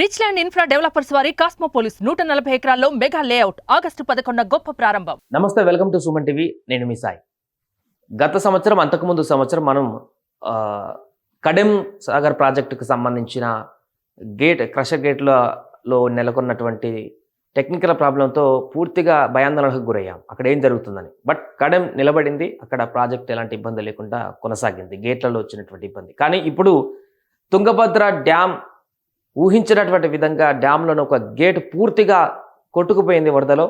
Rich land infra developers వారి కాస్మోపోలిస్ నూట నలభై ఎకరాల్లో మెగా లేఅవుట్ ఆగస్టు పదకొండు గొప్ప ప్రారంభం. నమస్తే వెల్కమ్ టు సుమన్ టీవీ. నేను మీ సాయి. గత సంవత్సరం అంతకుముందు సంవత్సరం మనం కడెం సాగర్ ప్రాజెక్టుకు సంబంధించిన గేట్ క్రషర్ గేట్లలో నెలకొన్నటువంటి టెక్నికల్ ప్రాబ్లంతో పూర్తిగా భయాందోళనకు గురయ్యాం. అక్కడ ఏం జరుగుతుందని. బట్ కడెం నిలబడింది. అక్కడ ప్రాజెక్ట్ ఎలాంటి ఇబ్బంది లేకుండా కొనసాగింది. గేట్లలో వచ్చినటువంటి ఇబ్బంది. కానీ ఇప్పుడు తుంగభద్ర డ్యామ్ ఊహించినటువంటి విధంగా డ్యాంలోని ఒక గేట్ పూర్తిగా కొట్టుకుపోయింది వరదలో.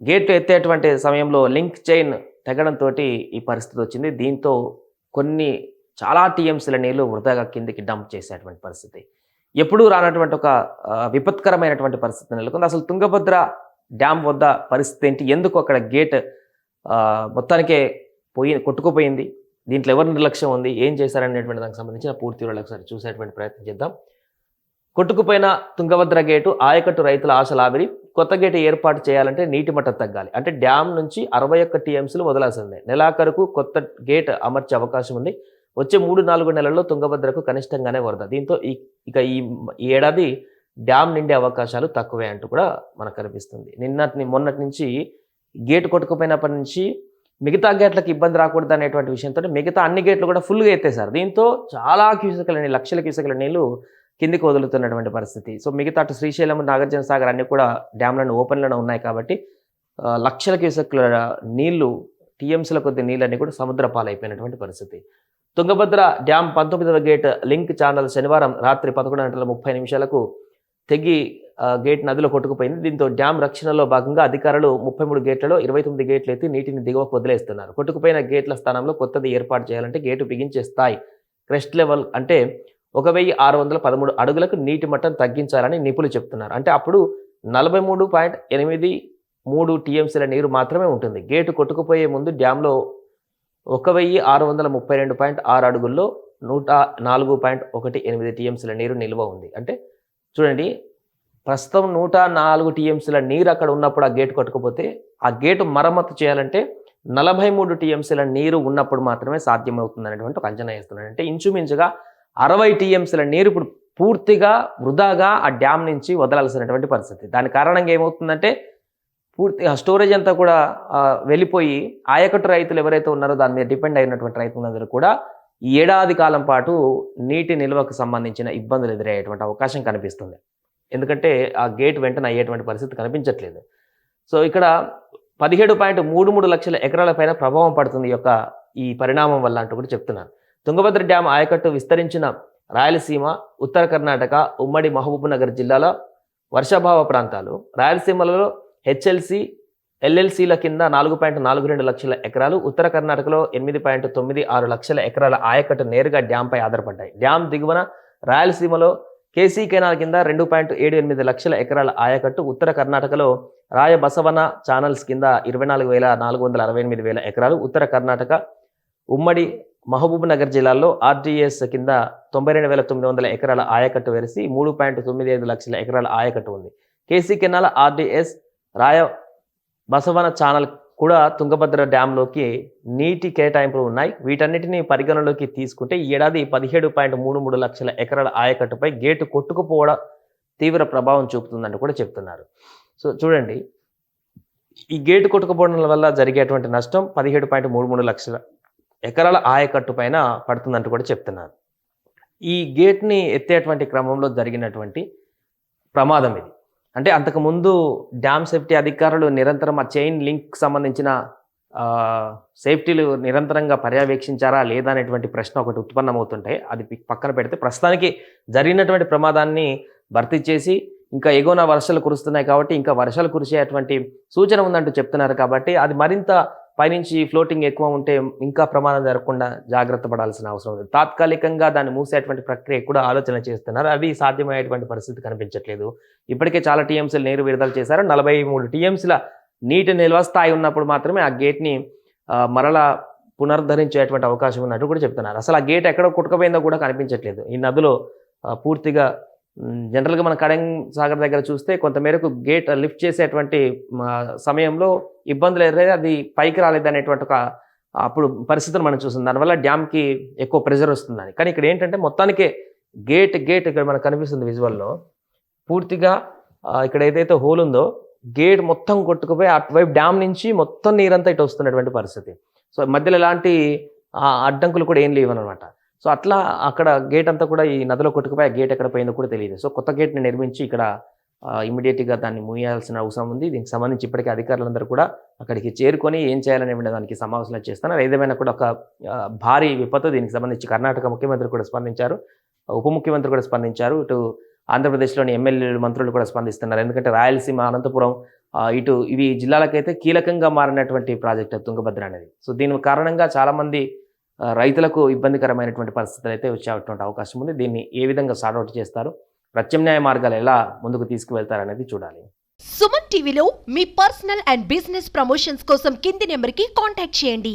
గేట్ ఎత్తేటువంటి సమయంలో లింక్ చైన్ తెగడంతో ఈ పరిస్థితి వచ్చింది. దీంతో కొన్ని చాలా టీఎంసీల నీళ్ళు వృధాగా కిందికి డంప్ చేసేటువంటి పరిస్థితి. ఎప్పుడూ రానటువంటి ఒక విపత్కరమైనటువంటి పరిస్థితి నెలకొంది. అసలు తుంగభద్ర డ్యామ్ వద్ద పరిస్థితి ఏంటి? ఎందుకు అక్కడ గేట్ మొత్తానికే పోయి కొట్టుకుపోయింది? దీంట్లో ఎవరి నిర్లక్ష్యం ఉంది? ఏం చేశారనేటువంటి దానికి సంబంధించిన పూర్తి వివరాలు ఒకసారి చూసేటువంటి ప్రయత్నం చేద్దాం. కొట్టుకుపోయిన తుంగభద్ర గేటు ఆయకట్టు రైతుల ఆశల కొత్త గేటు ఏర్పాటు చేయాలంటే నీటి మట్టం తగ్గాలి. అంటే డ్యామ్ నుంచి అరవై ఒక్క టీఎంసీలు వదలాల్సిందే. నెలాఖరుకు కొత్త గేట్ అమర్చే అవకాశం ఉంది. వచ్చే మూడు నాలుగు నెలల్లో తుంగభద్రకు కనిష్టంగానే వరద. దీంతో ఈ ఇక ఈ ఈ ఏడాది డ్యామ్ నిండే అవకాశాలు తక్కువే అంటూ కూడా మనకు కనిపిస్తుంది. నిన్నటి మొన్నటి నుంచి గేటు కొట్టుకుపోయినప్పటి నుంచి మిగతా గేట్లకు ఇబ్బంది రాకూడదు అనేటువంటి విషయంతో మిగతా అన్ని గేట్లు కూడా ఫుల్గా ఎత్తేసారు దీంతో చాలా క్యూసెక్ల నీళ్ళు లక్షల క్యూసెక్ల నీళ్ళు కిందికి వదులుతున్నటువంటి పరిస్థితి. సో మిగతా అటు శ్రీశైలం నాగార్జున సాగర్ అన్ని కూడా డ్యామ్లను ఓపెన్లోనే ఉన్నాయి కాబట్టి లక్షల క్యూసెక్ల నీళ్ళు టీఎంసీల కొద్ది నీళ్ళన్నీ కూడా సముద్ర పాలైపోయినటువంటి పరిస్థితి. తుంగభద్ర డ్యామ్ పంతొమ్మిదవ గేట్ లింక్ ఛానల్ శనివారం రాత్రి పదకొండు గంటల ముప్పై నిమిషాలకు తెగి గేట్ నదిలో కొట్టుకుపోయింది. దీంతో డ్యామ్ రక్షణలో భాగంగా అధికారులు ముప్పై మూడు గేట్లలో ఇరవై తొమ్మిది గేట్లు ఎత్తి నీటిని దిగువకు వదిలేస్తున్నారు. కొట్టుకుపోయిన గేట్ల స్థానంలో కొత్తది ఏర్పాటు చేయాలంటే గేటు బిగించే స్థాయి క్రెస్ట్ లెవెల్ అంటే ఒక వెయ్యి ఆరు వందల పదమూడు అడుగులకు నీటి మట్టం తగ్గించాలని నిపుణులు చెప్తున్నారు. అంటే అప్పుడు నలభై మూడు పాయింట్ ఎనిమిది మూడు టీఎంసీల నీరు మాత్రమే ఉంటుంది. గేటు కొట్టుకుపోయే ముందు డ్యాంలో ఒక వెయ్యి ఆరు వందల ముప్పై రెండు పాయింట్ ఆరు అడుగుల్లో నూట నాలుగు పాయింట్ ఒకటి ఎనిమిది టీఎంసీల నీరు నిల్వ ఉంది. అంటే చూడండి ప్రస్తుతం నూట నాలుగు టీఎంసీల నీరు అక్కడ ఉన్నప్పుడు ఆ గేటు కొట్టుకుపోతే ఆ గేటు మరమ్మతు చేయాలంటే నలభై మూడు టీఎంసీల నీరు ఉన్నప్పుడు మాత్రమే సాధ్యమవుతుంది అనేటువంటి ఒక అంచనా వేస్తున్నాడు అంటే ఇంచుమించుగా అరవై టీఎంసీల నీరు ఇప్పుడు పూర్తిగా వృధాగా ఆ డ్యామ్ నుంచి వదలాల్సినటువంటి పరిస్థితి. దాని కారణంగా ఏమవుతుందంటే పూర్తి ఆ స్టోరేజ్ అంతా కూడా వెళ్ళిపోయి ఆయకట్టు రైతులు ఎవరైతే ఉన్నారో దాని మీద డిపెండ్ అయినటువంటి రైతులందరూ కూడా ఈ ఏడాది కాలం పాటు నీటి నిల్వకు సంబంధించిన ఇబ్బందులు ఎదురయ్యేటువంటి అవకాశం కనిపిస్తుంది. ఎందుకంటే ఆ గేట్ వెంటనే అయ్యేటువంటి పరిస్థితి కనిపించట్లేదు. సో ఇక్కడ పదిహేడు పాయింట్ మూడు మూడు లక్షల ఎకరాల పైన ప్రభావం పడుతుంది ఈ యొక్క ఈ పరిణామం వల్ల అంటూ కూడా చెప్తున్నాను తుంగభద్ర డ్యామ్ ఆయకట్టు విస్తరించిన రాయలసీమ ఉత్తర కర్ణాటక ఉమ్మడి మహబూబ్నగర్ జిల్లాల వర్షాభావ ప్రాంతాలు. రాయలసీమలలో హెచ్ఎల్సి ఎల్ఎల్సీల కింద నాలుగు పాయింట్ నాలుగు రెండు లక్షల ఎకరాలు ఉత్తర కర్ణాటకలో ఎనిమిది పాయింట్ తొమ్మిది ఆరు లక్షల ఎకరాల ఆయకట్టు నేరుగా డ్యాంపై ఆధారపడ్డాయి. డ్యామ్ దిగువన రాయలసీమలో కేసీ కెనాల్ కింద రెండు పాయింట్ ఏడు ఎనిమిది లక్షల ఎకరాల ఆయకట్టు ఉత్తర కర్ణాటకలో రాయబసవన ఛానల్స్ కింద ఇరవై నాలుగు వేల నాలుగు వందల అరవై ఎనిమిది వేల ఎకరాలు ఉత్తర కర్ణాటక ఉమ్మడి మహబూబ్ నగర్ జిల్లాలో ఆర్డీఎస్ కింద తొంభై రెండు వేల తొమ్మిది వందల ఎకరాల ఆయకట్టు వెరిసి మూడు పాయింట్ తొమ్మిది ఐదు లక్షల ఎకరాల ఆయకట్టు ఉంది. కేసీ కెనాల్ ఆర్డీఎస్ రాయ బసవన ఛానల్ కూడా తుంగభద్ర డ్యాంలోకి నీటి కేటాయింపులు ఉన్నాయి. వీటన్నిటిని పరిగణలోకి తీసుకుంటే ఈ ఏడాది పదిహేడు పాయింట్ మూడు మూడు లక్షల ఎకరాల ఆయకట్టుపై గేటు కొట్టుకుపోవడం తీవ్ర ప్రభావం చూపుతుందని కూడా చెప్తున్నారు. సో చూడండి. ఈ గేటు కొట్టుకుపోవడం వల్ల జరిగేటువంటి నష్టం పదిహేడు పాయింట్ మూడు మూడు లక్షల ఎకరాల ఆయకట్టు పైన పడుతుందంటూ కూడా చెప్తున్నారు. ఈ గేట్ని ఎత్తేటువంటి క్రమంలో జరిగినటువంటి ప్రమాదం ఇది. అంటే అంతకుముందు డ్యామ్ సేఫ్టీ అధికారులు నిరంతరం ఆ చైన్ లింక్ సంబంధించిన సేఫ్టీలు నిరంతరంగా పర్యవేక్షించారా లేదా అనేటువంటి ప్రశ్న ఒకటి ఉత్పన్నమవుతుంటాయి అది పక్కన పెడితే ప్రస్తుతానికి జరిగినటువంటి ప్రమాదాన్ని భర్తీ చేసి ఇంకా ఎగువన వర్షాలు కురుస్తున్నాయి కాబట్టి ఇంకా వర్షాలు కురిసేటువంటి సూచన ఉందంటూ చెప్తున్నారు కాబట్టి అది మరింత పైనుంచి ఫ్లోటింగ్ ఎక్కువ ఉంటే ఇంకా ప్రమాదం జరగకుండా జాగ్రత్త పడాల్సిన అవసరం ఉంది. తాత్కాలికంగా దాన్ని మూసేటువంటి ప్రక్రియ కూడా ఆలోచన చేస్తున్నారు. అది సాధ్యమయ్యేటువంటి పరిస్థితి కనిపించట్లేదు. ఇప్పటికే చాలా టీఎంసీలు నీరు విడుదల చేశారు. నలభై మూడు టీఎంసీల నీటి నిల్వ స్థాయి ఉన్నప్పుడు మాత్రమే ఆ గేట్ని మరలా పునరుద్ధరించేటువంటి అవకాశం ఉన్నట్టు కూడా చెప్తున్నారు. అసలు ఆ గేట్ ఎక్కడ కొట్టుకుపోయిందో కూడా కనిపించట్లేదు. ఈ నదిలో పూర్తిగా జనరల్గా మన కడంగ్ సాగర్ దగ్గర చూస్తే కొంతమేరకు గేట్ లిఫ్ట్ చేసేటువంటి సమయంలో ఇబ్బందులు ఎదురైతే అది పైకి రాలేదు అనేటువంటి ఒక అప్పుడు పరిస్థితులు మనం చూస్తుంది దానివల్ల డ్యామ్కి ఎక్కువ ప్రెజర్ వస్తుందని. కానీ ఇక్కడ ఏంటంటే మొత్తానికే గేట్ గేట్ ఇక్కడ మనకు కనిపిస్తుంది విజువల్లో. పూర్తిగా ఇక్కడ ఏదైతే హోల్ ఉందో గేట్ మొత్తం కొట్టుకుపోయి అటువైపు డ్యామ్ నుంచి మొత్తం నీరంతా ఇటు వస్తున్నటువంటి పరిస్థితి. సో మధ్యలో ఎలాంటి అడ్డంకులు కూడా ఏం లేవనమాట సో అట్లా అక్కడ గేట్ అంతా కూడా ఈ నదిలో కొట్టుకుపోయి ఆ గేట్ ఎక్కడ పోయిందో కూడా తెలియదు. సో కొత్త గేట్ని నిర్మించి ఇక్కడ ఇమీడియట్గా దాన్ని మూయాల్సిన అవసరం ఉంది. దీనికి సంబంధించి ఇప్పటికే అధికారులందరూ కూడా అక్కడికి చేరుకొని ఏం చేయాలనే దానికి సమావేశాలు చేస్తున్నారు. ఏదేమైనా కూడా ఒక భారీ విపత్తు దీనికి సంబంధించి కర్ణాటక ముఖ్యమంత్రి కూడా స్పందించారు. ఉప ముఖ్యమంత్రి కూడా స్పందించారు. ఇటు ఆంధ్రప్రదేశ్లోని ఎమ్మెల్యేలు మంత్రులు కూడా స్పందిస్తున్నారు. ఎందుకంటే రాయలసీమ అనంతపురం ఇటు ఇవి జిల్లాలకైతే కీలకంగా మారినటువంటి ప్రాజెక్ట్ తుంగభద్ర అనేది. సో దీని కారణంగా చాలామంది రైతులకు ఇబ్బందికరమైనటువంటి పరిస్థితులు అయితే వచ్చేటువంటి అవకాశం ఉంది. దీన్ని ఏ విధంగా సార్ట్అవుట్ చేస్తారు? ప్రత్యామ్నాయ మార్గాలు ఎలా ముందుకు తీసుకువెళ్తారు అనేది చూడాలి. సుమన్ టీవీలో మీ పర్సనల్ అండ్ బిజినెస్ ప్రమోషన్స్ కోసం కింది నెంబర్కి కాంటాక్ట్ చేయండి.